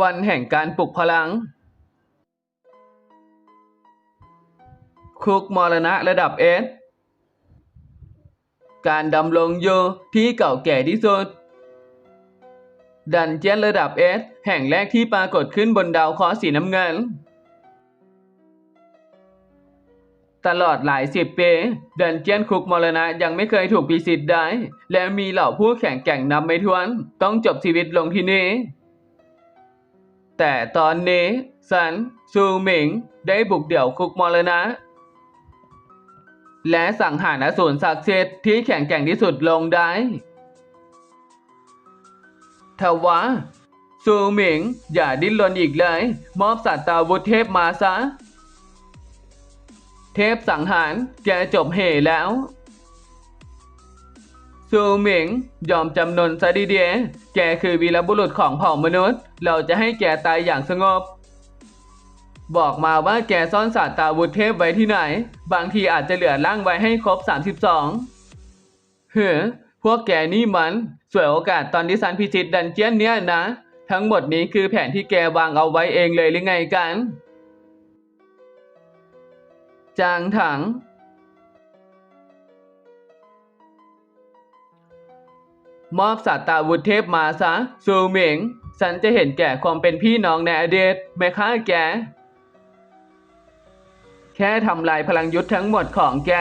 วันแห่งการปลุกพลัง คุกมรณะระดับเอสการดำรงอยู่ที่เก่าแก่ที่สุด ดันเจียนระดับเอสแห่งแรกที่ปรากฏขึ้นบนดาวเคราะห์สีน้ำเงิน ตลอดหลายสิบปี ดันเจียนคุกมรณะยังไม่เคยถูกพิสิทธิ์ได้ และมีเหล่าผู้แข่งแก่งนำไม่ทวน ต้องจบชีวิตลงที่นี่ แต่ตอนนี้สันซูหมิงได้บุกเดี่ยวคุกมรณะ และสังหารอสูรศักดิ์สิทธิ์ที่แข็งแกร่งที่สุดลงได้ทว่าซูหมิงอย่าดิ้นรนอีกเลย มอบสัตตาวุธเทพมาซะ เทพสังหารแกจบเหแล้ว ซูหมิง ยอมจำนนซะดีเดียแกคือวีรบุรุษของเผ่ามนุษย์ เราจะให้แกตายอย่างสงบ บอกมาว่าแกซ่อนสัตตาวุธเทพไว้ที่ไหน บางทีอาจจะเหลือร่างไว้ให้ครบ 32 เฮ้อพวกแกนี่มันสวยโอกาสตอนที่ซันพิชิตดันเจียนเนี่ยนะ ทั้งหมดนี้คือแผนที่แกวางเอาไว้เองเลยหรือไงกัน จางถัง มอบสัตตาวุธเทพมาซะซูหมิงฉันจะเห็นแก่ความเป็นพี่น้องในอดีตไม่ฆ่าแก แค่ทำลายพลังยุทธ์ทั้งหมดของแก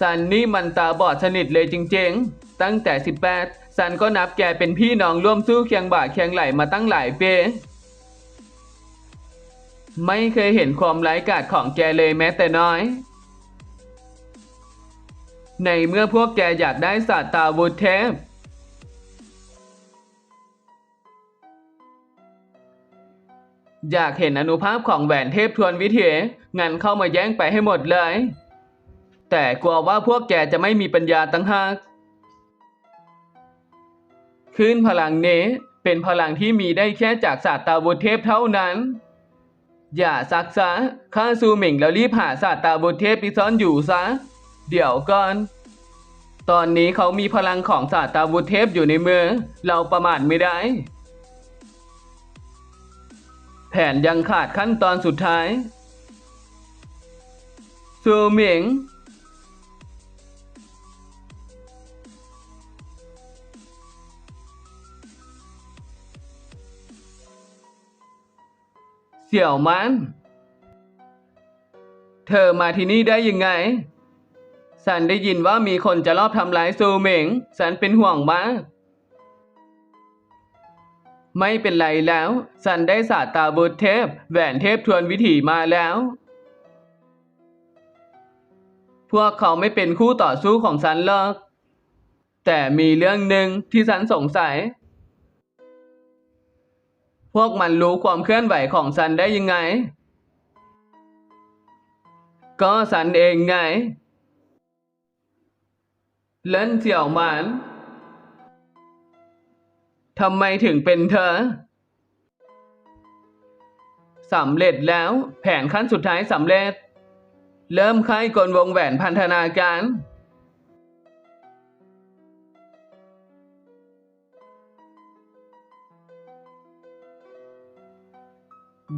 สันนี่มันตาบอดสนิทเลยจริงๆ ตั้งแต่ 18สันก็นับแกเป็นพี่น้องร่วมสู้เคียงบ่าเคียงไหลมาตั้งหลายปีไม่เคยเห็นความไร้กาจของแกเลยแม้แต่น้อย ในเมื่อพวกแกอยากได้สัตตาวุธเทพ อยากเห็นอนุภาพของแหวนเทพทวนวิเถีงั้นเข้ามาแย่งไปให้หมดเลย แต่กลัวว่าพวกแกจะไม่มีปัญญาตั้งหากคลื่นพลังนี้เป็นพลังที่มีได้แค่จากศาสตราวุธเทพเท่านั้น อย่าซักซะข้าซูหมิงแล้วรีบหาศาสตราวุธเทพที่ซ่อนอยู่ซะ เดี๋ยวก่อน ตอนนี้เขามีพลังของศาสตราวุธเทพอยู่ในมือ เราประมาทไม่ได้ แผนยังขาดขั้นตอนสุดท้าย ซูหมิงเสี่ยวมัน เธอมาที่นี่ได้ยังไง สันได้ยินว่ามีคนจะลอบทำร้ายซูเหมิงสันเป็นห่วงมาก ไม่เป็นไรแล้วสันได้สาตาบุตรเทพ แหวนเทพทวนวิถีมาแล้ว พวกเขาไม่เป็นคู่ต่อสู้ของสันหรอก แต่มีเรื่องหนึ่งที่สันสงสัย พวกมันรู้ความเคลื่อนไหวของสันได้ยังไง ก็สันเองไง เล่นเสี่ยวหมานทำไมถึงเป็นเธอสำเร็จแล้วแผนขั้นสุดท้ายสำเร็จ เริ่มค่ายกลวงแหวนพันธนาการ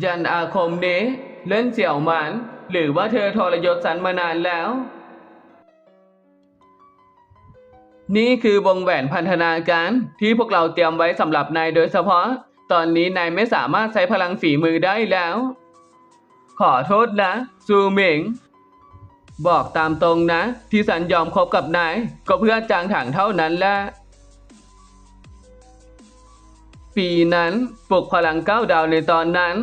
ยันอาคมนี้เล่นเสี่ยวหมานหรือว่าเธอทรยศสันมานานแล้ว นี่คือวงแหวนพันธนาการที่พวกเราเตรียมไว้สำหรับนายโดยเฉพาะ ตอนนี้นายไม่สามารถใช้พลังฝีมือได้แล้ว ขอโทษนะซูหมิง บอกตามตรงนะ ที่สันยอมคบกับนาย ก็เพื่อจางถังเท่านั้นแหละปีนั้นปลุกพลังเก้าดาวในตอนนั้น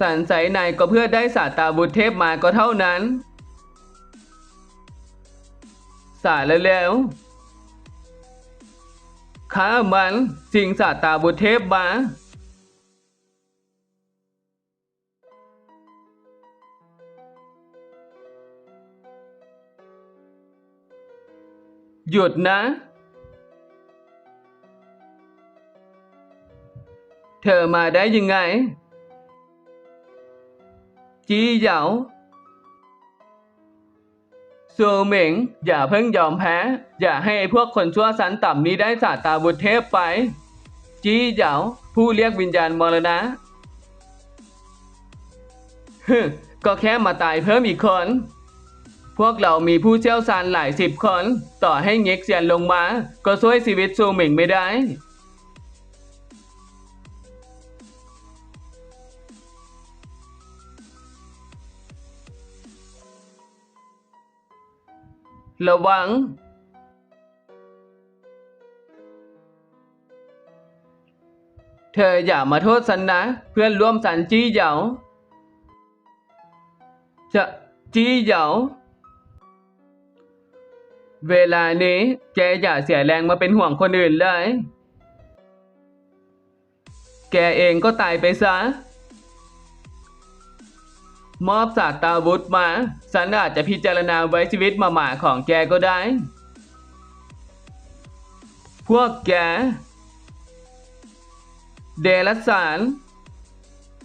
สันใสนายก็เพื่อได้สาตาบุตรเทพมาก็เท่านั้น สายแล้วข้ามันสิงสาตาบุเทพมาหยุดนะ เธอมาได้ยังไง จีเหยา ซูหมิงอย่าเพิ่งยอมแพ้ อย่าให้ไอ้พวกคนชั่วสันต่ำนี้ได้สาตาบุตรเทพไป จี้เหยาผู้เรียกวิญญาณมรณะฮึก็แค่มาตายเพิ่มอีกคน พวกเรามีผู้เชี่ยวชาญหลายสิบคน ต่อให้เง็กเซียนลงมา ก็ช่วยชีวิตซูหมิงไม่ได้ ระวัง เธออย่ามาโทษฉันนะ เพื่อนร่วมสันจี้เหยาจะจี้เหยาเวลานี้แกอย่าเสียแรงมาเป็นห่วงคนอื่นเลย แกเองก็ตายไปซะ มอบศาสตาวุธมาฉันอาจจะพิจารณาไว้ชีวิตมาหมาของแกก็ได้ พวกแก เดรัจฉาน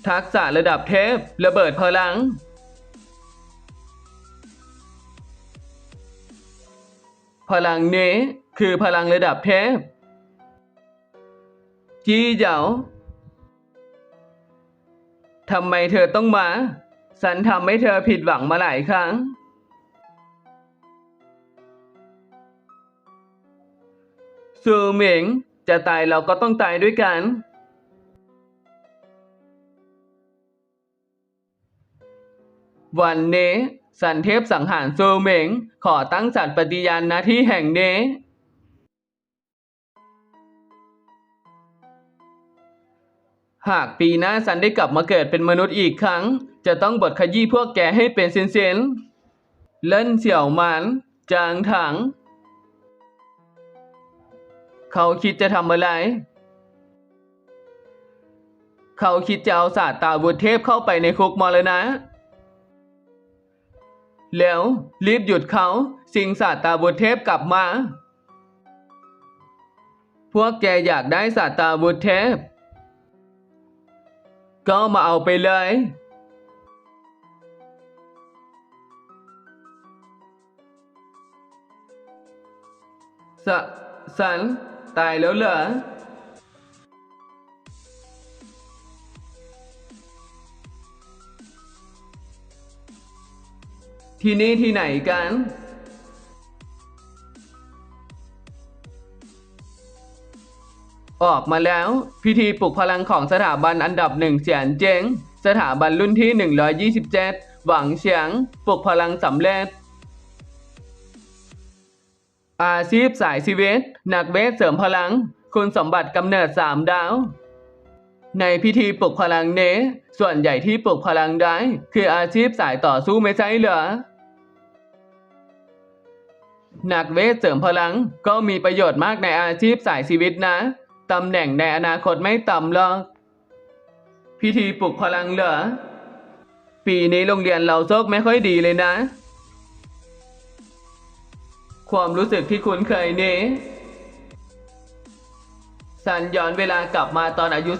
ทักษะระดับเทพ ระเบิดพลัง พลังนี้คือพลังระดับเทพ จี้เหยาทำไมเธอต้องมา ฉันทำให้เธอผิดหวังมาหลายครั้ง ซูหมิง จะตายเราก็ต้องตายด้วยกัน วันนี้สันเทพสังหารซูเหมงขอตั้งสัตย์ปฏิญาณหน้าที่แห่งนี้ หากปีหน้าสันได้กลับมาเกิดเป็นมนุษย์อีกครั้ง จะต้องบทขยี้พวกแกให้เป็นเซนๆเล่นเสี่ยวหมันจางถัง เขาคิดจะทำอะไร เขาคิดจะเอาศาสตราวุธเทพเข้าไปในคุกมรณะ แล้วรีบหยุดเขาสิงศาสตราวุธเทพกลับมา พวกแกอยากได้ศาสตราวุธเทพ ก็มาเอาไปเลย สสันตายแล้วเหรอที่นี่ที่ไหนกัน ออกมาแล้ว พิธีปลุกพลังของสถาบันอันดับหนึ่งเสียนเจง สถาบันรุ่นที่ 127 หวังเฉียง ปลุกพลังสำเร็จ อาชีพสายชีวิต นักเวทเสริมพลัง คุณสมบัติกำเนิดสามดาว ในพิธีปลุกพลังเนส่วนใหญ่ที่ปลุกพลังได้ คืออาชีพสายต่อสู้ไม่ใช่เหรอนักเวทเสริมพลังก็มีประโยชน์มากในอาชีพสายชีวิตนะ ตำแหน่งในอนาคตไม่ต่ำหรอก พิธีปลุกพลังเหรอ ปีนี้โรงเรียนเราโชคไม่ค่อยดีเลยนะ ความรู้สึกที่คุ้นเคยนี้ สันย้อนเวลากลับมาตอนอายุ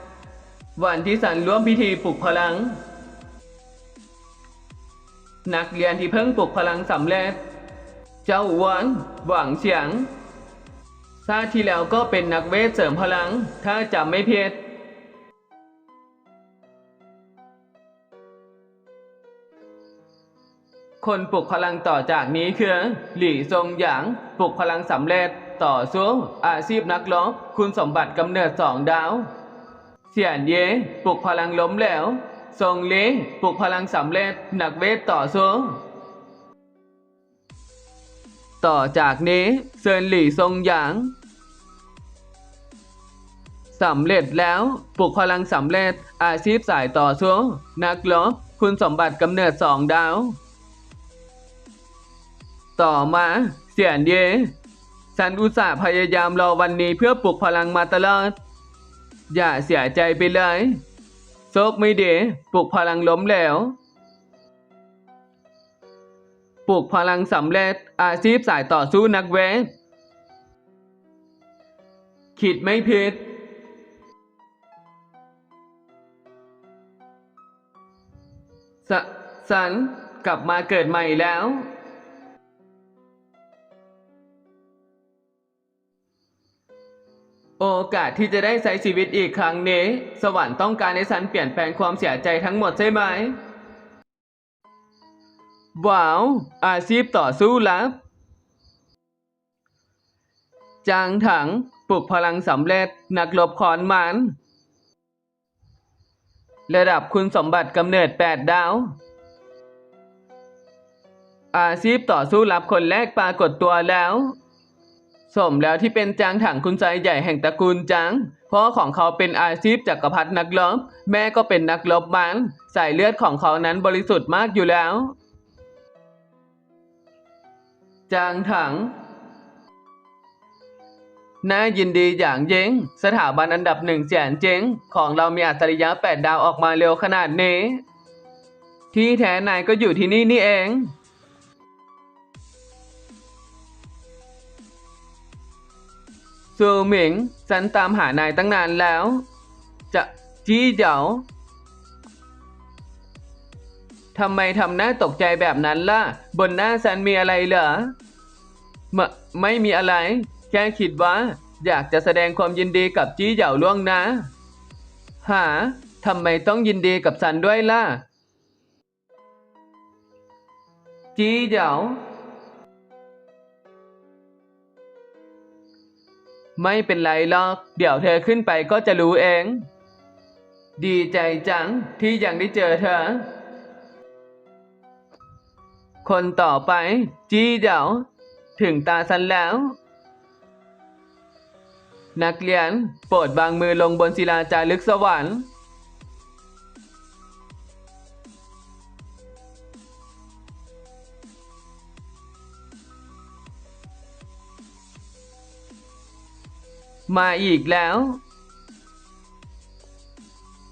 18 วันที่สันร่วมพิธีปลุกพลัง นักเรียนที่เพิ่งปลุกพลังสำเร็จ เจ้าหวนหวังเฉียงชาติที่แล้วก็เป็นนักเวทเสริมพลัง ถ้าจำไม่ผิด คนปลุกพลังต่อจากนี้คือหลี่ซงหยางปลุกพลังสำเร็จ ต่อสู้อาชีพนักรบคุณสมบัติกำเนิดสองดาวเสียนเย่ปลุกพลังล้มเหลวทรงเล้ปลุกพลังสำเร็จนักเวทต่อสู้ต่อจากนี้เซินหลี่ซงหยางสำเร็จแล้วปลุกพลังสำเร็จอาชีพสายต่อสู้นักรบคุณสมบัติกำเนิดสองดาว ต่อมาเสียนเย ฉันอุตส่าห์พยายามรอวันนี้เพื่อปลุกพลังมาตลอด อย่าเสียใจไปเลยโชคไม่ดีปลุกพลังล้มเหลวปลุกพลังสำเร็จอาชีพสายต่อสู้นักเวทคิดไม่ผิดสสันกลับมาเกิดใหม่แล้ว โอกาสที่จะได้ใช้ชีวิตอีกครั้งนี้ สวรรค์ต้องการให้ฉันเปลี่ยนแปลงความเสียใจทั้งหมดใช่ไหม ว้าว อาชีพต่อสู้ลับ จางถังปลุกพลังสำเร็จนักรบขอนมัน ระดับคุณสมบัติกำเนิด 8 ดาว อาชีพต่อสู้ลับคนแรกปรากฏตัวแล้ว สมแล้วที่เป็นจางถังคุณใจใหญ่แห่งตระกูลจางพ่อของเขาเป็นอาชีพจักรพรรดินักรบ แม่ก็เป็นนักรบมันสายเลือดของเขานั้นบริสุทธิ์มากอยู่แล้ว จางถัง น่ายินดีอย่างยิ่ง สถาบันอันดับหนึ่งแสนเจ๋งของเรามีอัจฉริยะแปดดาวออกมาเร็วขนาดนี้ ที่แท้นายก็อยู่ที่นี่นี่เอง ซูหมิงฉันตามหานายตั้งนานแล้ว จะจี้เจ๋าทำไมทำหน้าตกใจแบบนั้นล่ะ บนหน้าฉันมีอะไรเหรอมะไม่มีอะไร แค่คิดว่า อยากจะแสดงความยินดีกับจี้เหยาล่วงนะหาทำไมต้องยินดีกับฉันด้วยล่ะ จี้เหยา ไม่เป็นไรหรอก เดี๋ยวเธอขึ้นไปก็จะรู้เอง ดีใจจังที่ยังได้เจอเธอ คนต่อไป จี้เดี๋ยวถึงตาฉันแล้ว นักเรียนโปรดบางมือลงบนศิลาจารึกสวรรค์ มาอีกแล้ว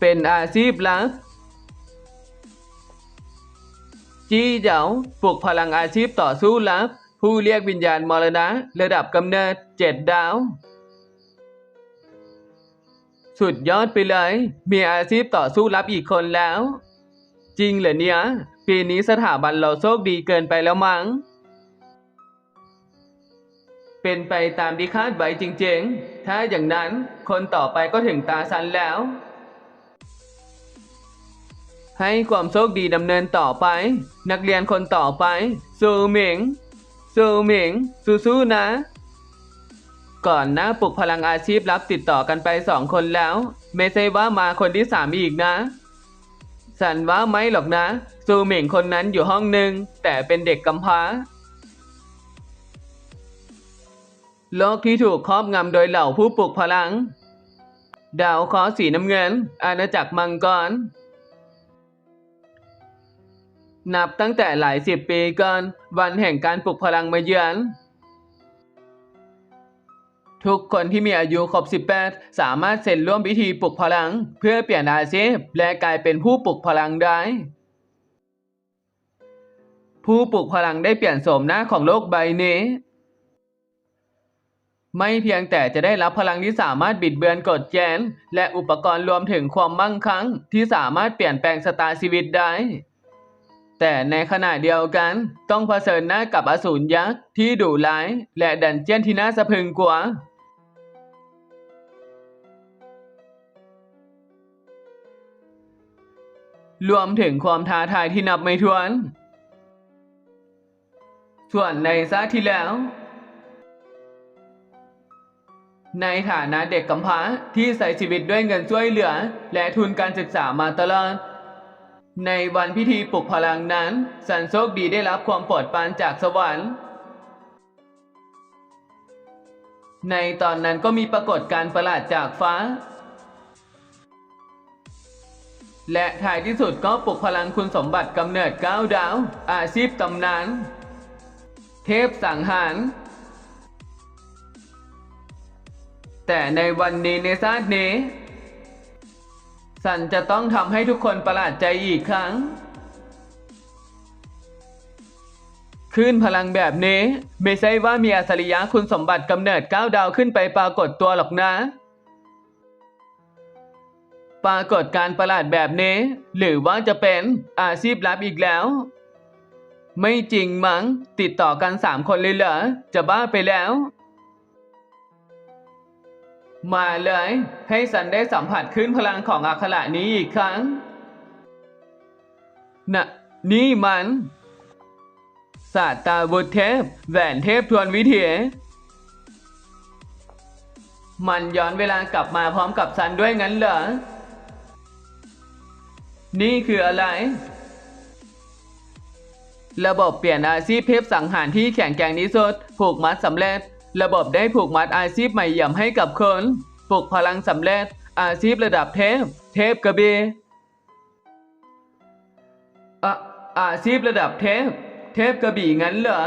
เป็นอาชีพลับจี้เหยาปลุกพลังอาชีพต่อสู้ลับ ผู้เรียกวิญญาณมรณะ ระดับกำเนิดเจ็ดดาว สุดยอดไปเลย มีอาชีพต่อสู้ลับอีกคนแล้ว จริงเหรอเนี่ย ปีนี้สถาบันเราโชคดีเกินไปแล้วมั้ง เป็นไปตามที่คาดไว้จริงๆ ถ้าอย่างนั้นคนต่อไปก็ถึงตาซันแล้ว ให้ความโชคดีดำเนินต่อไป นักเรียนคนต่อไปซูหมิงซูหมิงสู้ๆนะ ก่อนหน้าปลุกพลังอาชีพรับติดต่อกันไปสองคนแล้ว ไม่ใช่ว่ามาคนที่สามอีกนะสันว่าไม่หรอกนะซูหมิงคนนั้นอยู่ห้องหนึ่งแต่เป็นเด็กกำพร้า โลกที่ถูกครอบงำโดยเหล่าผู้ปลุกพลัง ดาวเคราะห์สีน้ำเงิน อาณาจักรมังกร นับตั้งแต่หลายสิบปีก่อนวันแห่งการปลุกพลังมาเยือน ทุกคนที่มีอายุครบ 18 สามารถเซ็นร่วมพิธีปลุกพลัง เพื่อเปลี่ยนอาชีพและกลายเป็นผู้ปลุกพลังได้ผู้ปลุกพลังได้เปลี่ยนโฉมหน้าของโลกใบนี้ ไม่เพียงแต่จะได้รับพลังที่สามารถบิดเบือนกฎเกณฑ์และอุปกรณ์รวมถึงความมั่งคั่งที่สามารถเปลี่ยนแปลงสตาชีวิตได้ แต่ในขณะเดียวกันต้องเผชิญหน้ากับอสูรยักษ์ที่ดุร้าย และดันเจียนที่น่าสะพรึงกลัวรวมถึงความท้าทายที่นับไม่ถ้วน ส่วนในซาที่แล้ว ในฐานะเด็กกำพร้าที่ใส่ชีวิตด้วยเงินช่วยเหลือ และทุนการศึกษามาตลอด ในวันพิธีปลุกพลังนั้น สันโชคดีได้รับความโปรดปรานจากสวรรค์ ในตอนนั้นก็มีปรากฏการณ์ประหลาดจากฟ้า และท้ายที่สุดก็ปลุกพลังคุณสมบัติกำเนิดก้าวดาว อาชีพตำนาน เทพสังหาร แต่ในวันนี้ในชาตินี้ สันจะต้องทำให้ทุกคนประหลาดใจอีกครั้งคลื่นพลังแบบนี้ ไม่ใช่ว่ามีอัจฉริยะคุณสมบัติกำเนิดก้าวดาวขึ้นไปปรากฏตัวหรอกนะ ปรากฏการประหลาดแบบนี้ หรือว่าจะเป็นอาชีพลับอีกแล้ว ไม่จริงมั้งติดต่อกันสามคนเลยเหรอจะบ้าไปแล้ว มาเลย ให้สันได้สัมผัสขึ้นพลังของอักขระนี้อีกครั้งน่ะนี่มันศาสตาวุธเทพแหวนเทพทวนวิถีมันย้อนเวลากลับมาพร้อมกับซันด้วยงั้นเหรอ นี่คืออะไร ระบบเปลี่ยนอาชีพเทพสังหารที่แข็งแกร่งที่สุดผูกมัดสำเร็จ ระบบได้ผูกมัดอาชีพใหม่ย่ำให้กับคนปลุกพลังสำเร็จ อาชีพระดับเทพ เทพกระบีอะอาชีพระดับเทพ เทพกระบี่งั้นเหรอ